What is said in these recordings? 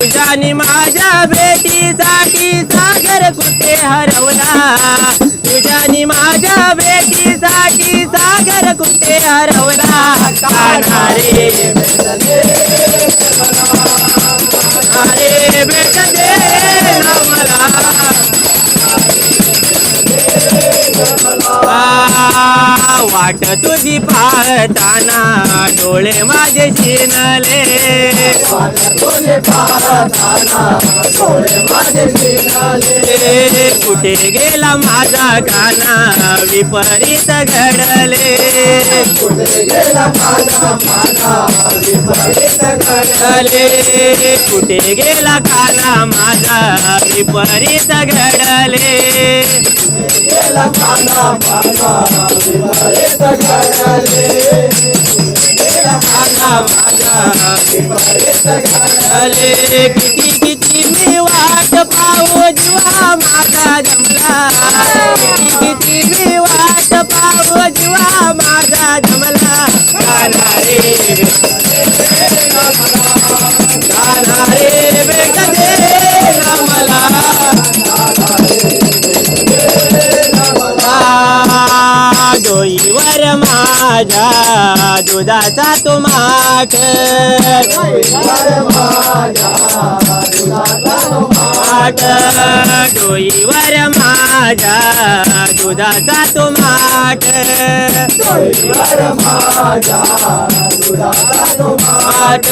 तुझ्यानी माझ्या भेटीसाठी सागर कुठे हरवला? तुझ्यानी माझ्या भेटीसाठी सागर कुठे हरवला? काना रे अरे भेट दे मला. वाट तुझी पाहताना डोळे माझे शिनले कुठे गेला माझा काना विपरीत घडले. घडले कुठे गेला काना माझा? विपरीत घडले काना माझा घडले. किती किती मी वाट पाहू जीवा माझा जमला किती किती मी वाट पाहू जीवा माझा जमला आ, डोईवर माझ्या दुधाचा तो माठ माठ डोईवर माझ्या दुधाचा तो माठ माठ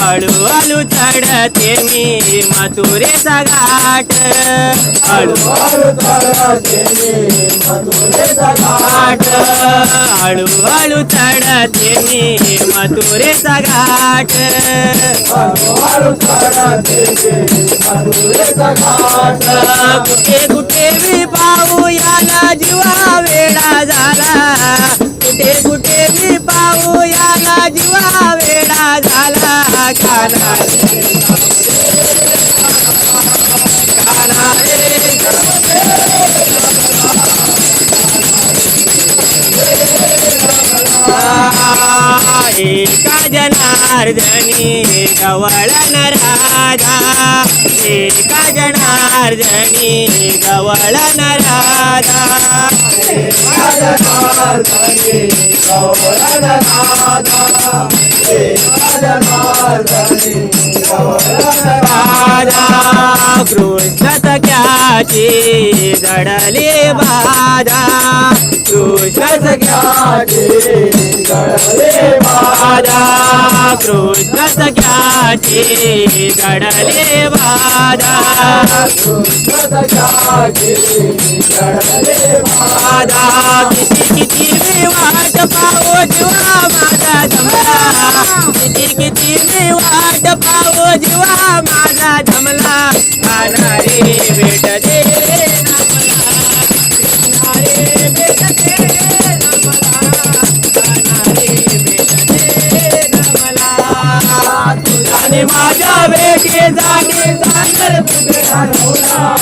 हळूहळू चढते मी मथुरेचा घाट. हळू घाट. हळूहळू चढते मी मथुरेचा घाट. कुठे कुठे मी पाहू याला जीवा वेळा झाला. कुठे कुठे मी पाहू याला Bye-bye. जनार्दनी गवळण राधा. एका जनार्दनी गवळण राधा. राधा. कृष्ण सख्याची जडले बाधा. कृष्ण सख्याची कृष्ण सख्याची जडले बाधा बाधा किती किती मी वाट पाहू जीवा माझा जमला किती किती मी वाट पाहू जीवा माझा जमला काना रे माझ्या वेगे जागे सागर कुठे हरवला.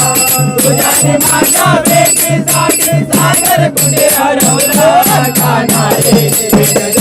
तुझ्याने माझ्या वेगे जागे सागर कुठे हरवला. काना